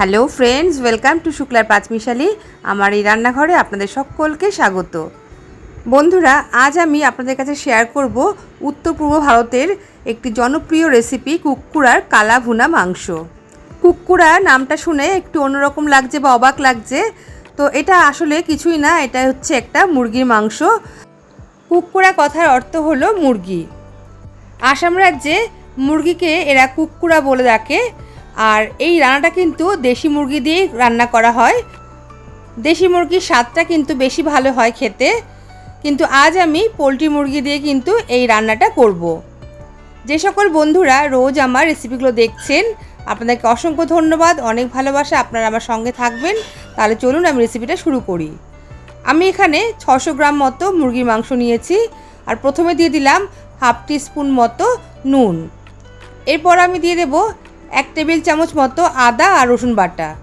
Hello friends, welcome to শুক্লার পাঁচমিশালি আমার এই রান্নাঘরে আপনাদের সকলকে স্বাগত। বন্ধুরা, আজ আমি আপনাদের কাছে শেয়ার করব উত্তর পূর্ব ভারতের একটি জনপ্রিয় রেসিপি কুকুরার কালা ভুনা মাংস। কুক্কুড়া নামটা শুনে একটু অন্যরকম লাগছে বা অবাক লাগছে। তো এটা আসলে কিছুই না এটা হচ্ছে একটা মুরগির মাংস। কুক্কুড়া কথার অর্থ হলো মুরগি। আসাম রাজ্যে মুরগিকে এরা কুক্কুড়া বলে ডাকে। আর এই রান্নাটা কিন্তু দেশি মুরগি দিয়েই রান্না করা হয়। দেশি মুরগির স্বাদটা কিন্তু বেশি ভালো হয় খেতে, কিন্তু আজ আমি পোলট্রি মুরগি দিয়ে কিন্তু এই রান্নাটা করব। যে সকল বন্ধুরা রোজ আমার রেসিপিগুলো দেখছেন, আপনাদেরকে অসংখ্য ধন্যবাদ, অনেক ভালোবাসা, আপনারা আমার সঙ্গে থাকবেন। তাহলে চলুন আমি রেসিপিটা শুরু করি। আমি এখানে ছশো গ্রাম মতো মুরগির মাংস নিয়েছি, আর প্রথমে দিয়ে দিলাম হাফ টিস্পুন মতো নুন। এরপর আমি দিয়ে দেব এক টেবিল চামচ মতো আদা আর রসুন বাটা।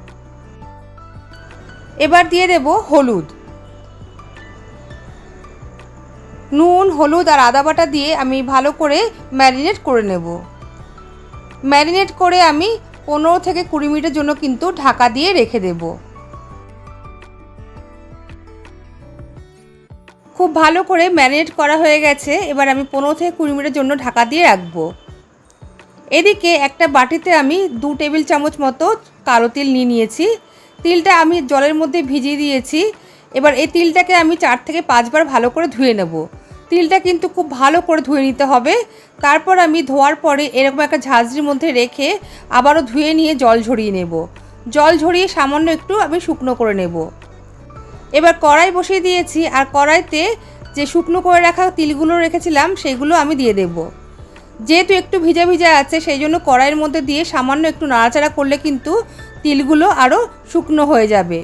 এবার দিয়ে দেব হলুদ। নুন, হলুদ আর আদা বাটা দিয়ে আমি ভালো করে ম্যারিনেট করে নেব। ম্যারিনেট করে আমি পনেরো থেকে কুড়ি মিনিটের জন্য কিন্তু ঢাকা দিয়ে রেখে দেব। খুব ভালো করে ম্যারিনেট করা হয়ে গেছে। এবার আমি পনেরো থেকে কুড়ি মিনিটের জন্য ঢাকা দিয়ে রাখব। এদিকে একটা বাটিতে আমি দু টেবিল চামচ মতো কালো তিল নিয়ে নিয়েছি। তিলটা আমি জলের মধ্যে ভিজিয়ে দিয়েছি। এবার এই তিলটাকে আমি চার থেকে পাঁচবার ভালো করে ধুয়ে নেব। তিলটা কিন্তু খুব ভালো করে ধুয়ে নিতে হবে। তারপর আমি ধোয়ার পরে এরকম একটা ঝাঁঝরির মধ্যে রেখে আবারও ধুয়ে নিয়ে জল ঝরিয়ে নেব। জল ঝরিয়ে সামান্য একটু আমি শুকনো করে নেব। এবার কড়াই বসিয়ে দিয়েছি। আর কড়াইতে যে শুকনো করে রাখা তিলগুলো রেখেছিলাম, সেগুলো আমি দিয়ে দেবো। যেহেতু একটু ভিজা ভিজা আছে, সেই জন্য কড়াইয়ের মধ্যে দিয়ে সামান্য একটু নাড়াচাড়া করলে কিন্তু তিলগুলো আরও শুকনো হয়ে যাবে।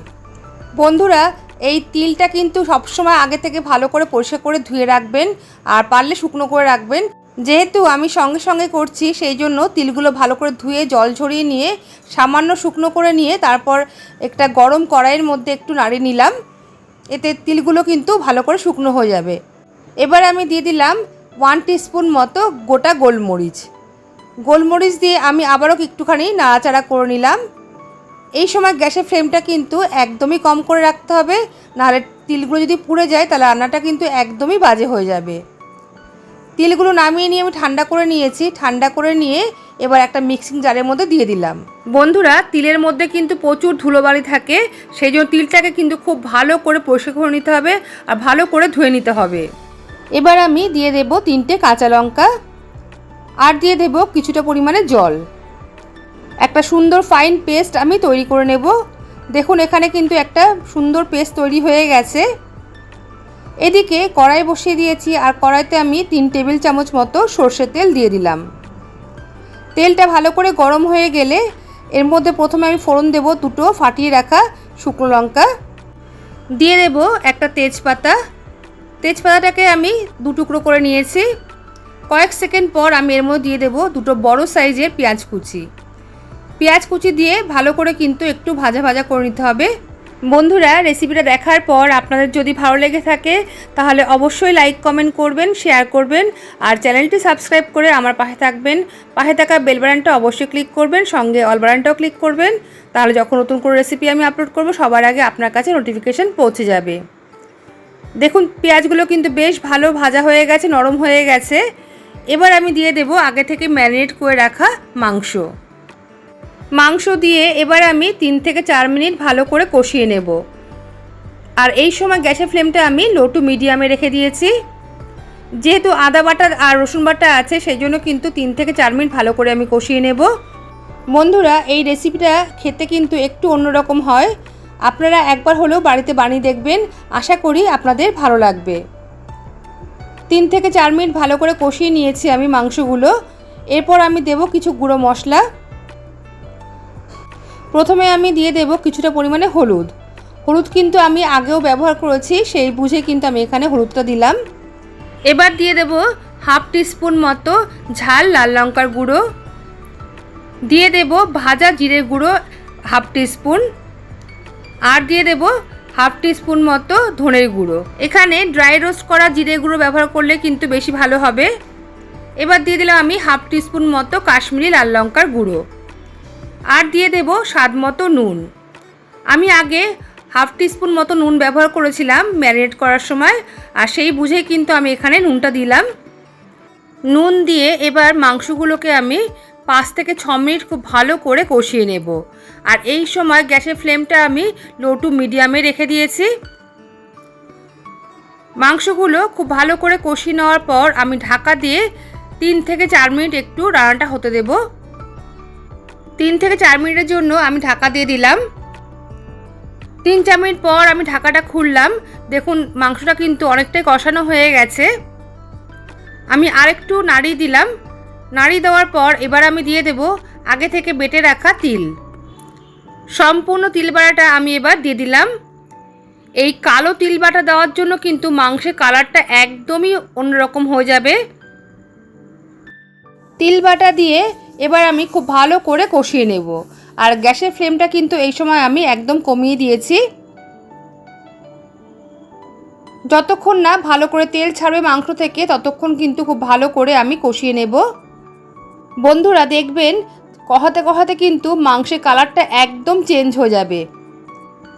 বন্ধুরা, এই তিলটা কিন্তু সবসময় আগে থেকে ভালো করে পরিষ্কার করে ধুয়ে রাখবেন আর পারলে শুকনো করে রাখবেন। যেহেতু আমি সঙ্গে সঙ্গে করছি, সেই জন্য তিলগুলো ভালো করে ধুয়ে জল ঝরিয়ে নিয়ে সামান্য শুকনো করে নিয়ে তারপর একটা গরম কড়াইয়ের মধ্যে একটু নাড়িয়ে নিলাম। এতে তিলগুলো কিন্তু ভালো করে শুকনো হয়ে যাবে। এবার আমি দিয়ে দিলাম ওয়ান টিস্পুন মতো গোটা গোলমরিচ। গোলমরিচ দিয়ে আমি আবারও একটুখানি নাড়াচাড়া করে নিলাম। এই সময় গ্যাসের ফ্লেমটা কিন্তু একদমই কম করে রাখতে হবে, নাহলে তিলগুলো যদি পুড়ে যায় তাহলে রান্নাটা কিন্তু একদমই বাজে হয়ে যাবে। তিলগুলো নামিয়ে নিয়ে আমি ঠান্ডা করে নিয়েছি, ঠান্ডা করে নিয়ে এবার একটা মিক্সিং জারের মধ্যে দিয়ে দিলাম। বন্ধুরা, তিলের মধ্যে কিন্তু প্রচুর ধুলোবালি থাকে, সেই জন্য তিলটাকে কিন্তু খুব ভালো করে পরিষ্কার করে নিতে হবে আর ভালো করে ধুয়ে নিতে হবে। এবার আমি দিয়ে দেব তিনটে কাঁচা লঙ্কা আর দিয়ে দেব কিছুটা পরিমাণে জল। একটা সুন্দর ফাইন পেস্ট আমি তৈরি করে নেব। দেখুন, এখানে কিন্তু একটা সুন্দর পেস্ট তৈরি হয়ে গেছে। এদিকে কড়াই বসিয়ে দিয়েছি আর কড়াইতে আমি তিন টেবিল চামচ মতো সর্ষের তেল দিয়ে দিলাম। তেলটা ভালো করে গরম হয়ে গেলে এর মধ্যে প্রথমে আমি ফোড়ন দেব দুটো ফাটিয়ে রাখা শুকনো লঙ্কা। দিয়ে দেব একটা তেজপাতা তেজপাতাটাকে আমি দু টুকরো করে নিয়েছি। কয়েক সেকেন্ড পর আমি এর মধ্যে দিয়ে দেবো দুটো বড় সাইজের পেঁয়াজ কুচি। পেঁয়াজ কুচি দিয়ে ভালো করে কিন্তু একটু ভাজা ভাজা করে নিতে হবে। বন্ধুরা, রেসিপিটা দেখার পর আপনাদের যদি ভালো লেগে থাকে, তাহলে অবশ্যই লাইক, কমেন্ট করবেন, শেয়ার করবেন আর চ্যানেলটি সাবস্ক্রাইব করে আমার পাশে থাকবেন। পাশে থাকা বেল অবশ্যই ক্লিক করবেন, সঙ্গে অল ক্লিক করবেন। তাহলে যখন নতুন করে রেসিপি আমি আপলোড করব, সবার আগে আপনার কাছে নোটিফিকেশান পৌঁছে যাবে। দেখুন, পেঁয়াজগুলো কিন্তু বেশ ভালো ভাজা হয়ে গেছে, নরম হয়ে গেছে। এবার আমি দিয়ে দেব আগে থেকে ম্যারিনেট করে রাখা মাংস। মাংস দিয়ে এবার আমি তিন থেকে চার মিনিট ভালো করে কষিয়ে নেব। আর এই সময় গ্যাসের ফ্লেমটা আমি লো টু মিডিয়ামে রেখে দিয়েছি। যেহেতু আদা বাটা আর রসুন বাটা আছে, সেই জন্য কিন্তু তিন থেকে চার মিনিট ভালো করে আমি কষিয়ে নেব। বন্ধুরা, এই রেসিপিটা খেতে কিন্তু একটু অন্যরকম হয়। আপনারা একবার হলেও বাড়িতে বানিয়ে দেখবেন। আশা করি আপনাদের ভালো লাগবে। তিন থেকে চার মিনিট ভালো করে কষিয়ে নিয়েছি আমি মাংসগুলো। এরপর আমি দেব কিছু গুঁড়ো মশলা। প্রথমে আমি দিয়ে দেব কিছুটা পরিমাণে হলুদ। হলুদ কিন্তু আমি আগেও ব্যবহার করেছি, সেই বুঝে কিন্তু আমি এখানে হলুদটা দিলাম। এবার দিয়ে দেব হাফ টিস্পুন মতো ঝাল লাল লঙ্কার গুঁড়ো। দিয়ে দেব ভাজা জিরের গুঁড়ো হাফ টিস্পুন। আর দিয়ে দেব হাফ টিস্পুন মতো ধনের গুঁড়ো। এখানে ড্রাই রোস্ট করা জিরে গুঁড়ো ব্যবহার করলে কিন্তু বেশি ভালো হবে। এবার দিয়ে দিলাম আমি হাফ টিস্পুন মতো কাশ্মীরি লাল লঙ্কার গুঁড়ো। আর দিয়ে দেব স্বাদ মতো নুন। আমি আগে হাফ টিস্পুন মতো নুন ব্যবহার করেছিলাম ম্যারিনেট করার সময়, আর সেই বুঝেই কিন্তু আমি এখানে নুনটা দিলাম। নুন দিয়ে এবার মাংসগুলোকে আমি পাঁচ থেকে ছ মিনিট খুব ভালো করে কষিয়ে নেব। আর এই সময় গ্যাসের ফ্লেমটা আমি লো টু মিডিয়ামে রেখে দিয়েছি। মাংসগুলো খুব ভালো করে কষিয়ে নেওয়ার পর আমি ঢাকা দিয়ে তিন থেকে চার মিনিট একটু রান্নাটা হতে দেব। তিন থেকে চার মিনিটের জন্য আমি ঢাকা দিয়ে দিলাম। তিন চার মিনিট পর আমি ঢাকাটা খুললাম। দেখুন, মাংসটা কিন্তু অনেকটাই কষানো হয়ে গেছে। আমি আরেকটু নাড়িয়ে দিলাম। নাড়ি দেওয়ার পর এবার আমি দিয়ে দেব আগে থেকে বেটে রাখা তিল। সম্পূর্ণ তিল বাটাটা আমি এবার দিয়ে দিলাম। এই কালো তিল বাটা দেওয়ার জন্য কিন্তু মাংসের কালারটা একদমই অন্যরকম হয়ে যাবে। তিল বাটা দিয়ে এবার আমি খুব ভালো করে কষিয়ে নেব। আর গ্যাসের ফ্লেমটা কিন্তু এই সময় আমি একদম কমিয়ে দিয়েছি। যতক্ষণ না ভালো করে তেল ছাড়বে মাংস থেকে, ততক্ষণ কিন্তু খুব ভালো করে আমি কষিয়ে নেব। বন্ধুরা দেখবেন, কহাতে কহাতে কিন্তু মাংসের কালারটা একদম চেঞ্জ হয়ে যাবে।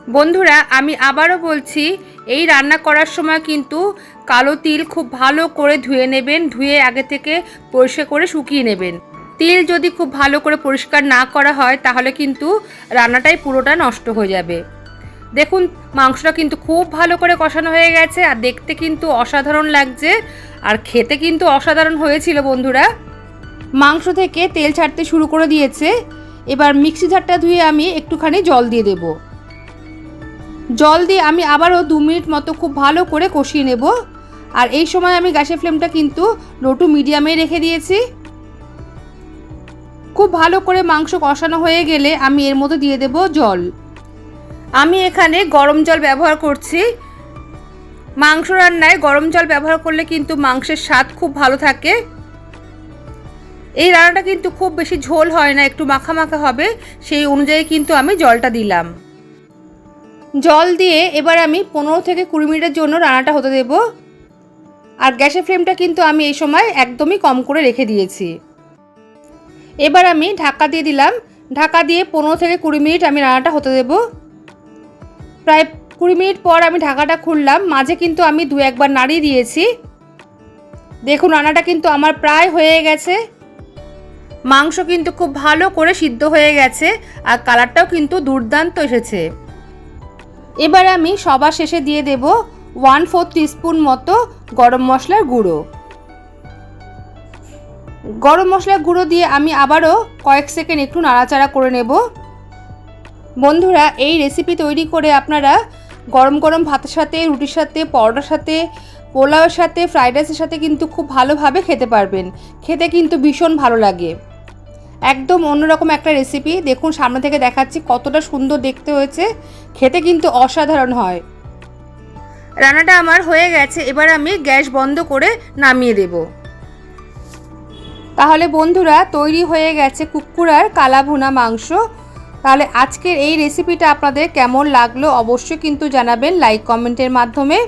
বন্ধুরা, আমি আবারও বলছি, এই রান্না করার সময় কিন্তু কালো তিল খুব ভালো করে ধুয়ে নেবেন, ধুয়ে আগে থেকে পরিষ্কার করে শুকিয়ে নেবেন। তিল যদি খুব ভালো করে পরিষ্কার না করা হয়, তাহলে কিন্তু রান্নাটাই পুরোটা নষ্ট হয়ে যাবে। দেখুন, মাংসটা কিন্তু খুব ভালো করে কষানো হয়ে গেছে, আর দেখতে কিন্তু অসাধারণ লাগছে, আর খেতে কিন্তু অসাধারণ হয়েছিল বন্ধুরা। মাংস থেকে তেল ছাড়তে শুরু করে দিয়েছে। এবার মিক্সি ঝারটা ধুয়ে আমি একটুখানি জল দিয়ে দেব। জল দিয়ে আমি আবারও দু মিনিট মতো খুব ভালো করে কষিয়ে নেব। আর এই সময় আমি গ্যাসের ফ্লেমটা কিন্তু লো টু মিডিয়ামে রেখে দিয়েছি। খুব ভালো করে মাংস কষানো হয়ে গেলে আমি এর মধ্যে দিয়ে দেব জল। আমি এখানে গরম জল ব্যবহার করছি। মাংস রান্নায় গরম জল ব্যবহার করলে কিন্তু মাংসের স্বাদ খুব ভালো থাকে। এই রান্নাটা কিন্তু খুব বেশি ঝোল হয় না, একটু মাখা মাখা হবে, সেই অনুযায়ী কিন্তু আমি জলটা দিলাম। জল দিয়ে এবার আমি পনেরো থেকে কুড়ি মিনিটের জন্য রান্নাটা হতে দেব। আর গ্যাসের ফ্লেমটা কিন্তু আমি এই সময় একদমই কম করে রেখে দিয়েছি। এবার আমি ঢাকা দিয়ে দিলাম। ঢাকা দিয়ে পনেরো থেকে কুড়ি মিনিট আমি রান্নাটা হতে দেব। প্রায় কুড়ি মিনিট পর আমি ঢাকাটা খুললাম। মাঝে কিন্তু আমি দু একবার নাড়িয়ে দিয়েছি। দেখুন, রান্নাটা কিন্তু আমার প্রায় হয়ে গেছে। মাংস কিন্তু খুব ভালো করে সিদ্ধ হয়ে গেছে আর কালারটাও কিন্তু দুর্দান্ত এসেছে। এবার আমি সবার শেষে দিয়ে দেব ওয়ান ফোর টিস্পুন মতো গরম মশলার গুঁড়ো। গরম মশলার গুঁড়ো দিয়ে আমি আবারও কয়েক সেকেন্ড একটু নাড়াচাড়া করে নেব। বন্ধুরা, এই রেসিপি তৈরি করে আপনারা গরম গরম ভাতের সাথে, রুটির সাথে, পরোটার সাথে, পোলাওয়ের সাথে ফ্রাইড রাইসের সাথে কিন্তু খুব ভালোভাবে খেতে পারবেন। খেতে কিন্তু ভীষণ ভালো লাগে। একদম অন্যরকম একটা রেসিপি দেখুন, সামনে থেকে দেখাচ্ছি কতটা সুন্দর দেখতে হয়েছে। খেতে কিন্তু অসাধারণ হয়। রান্নাটা আমার হয়ে গেছে। এবার আমি গ্যাস বন্ধ করে নামিয়ে দেব। তাহলে বন্ধুরা, তৈরি হয়ে গেছে কুকুরার কালা ভুনা মাংস। তাহলে আজকের এই রেসিপিটা আপনাদের কেমন লাগল অবশ্যই কিন্তু জানাবেন। লাইক কমেন্টের মাধ্যমে।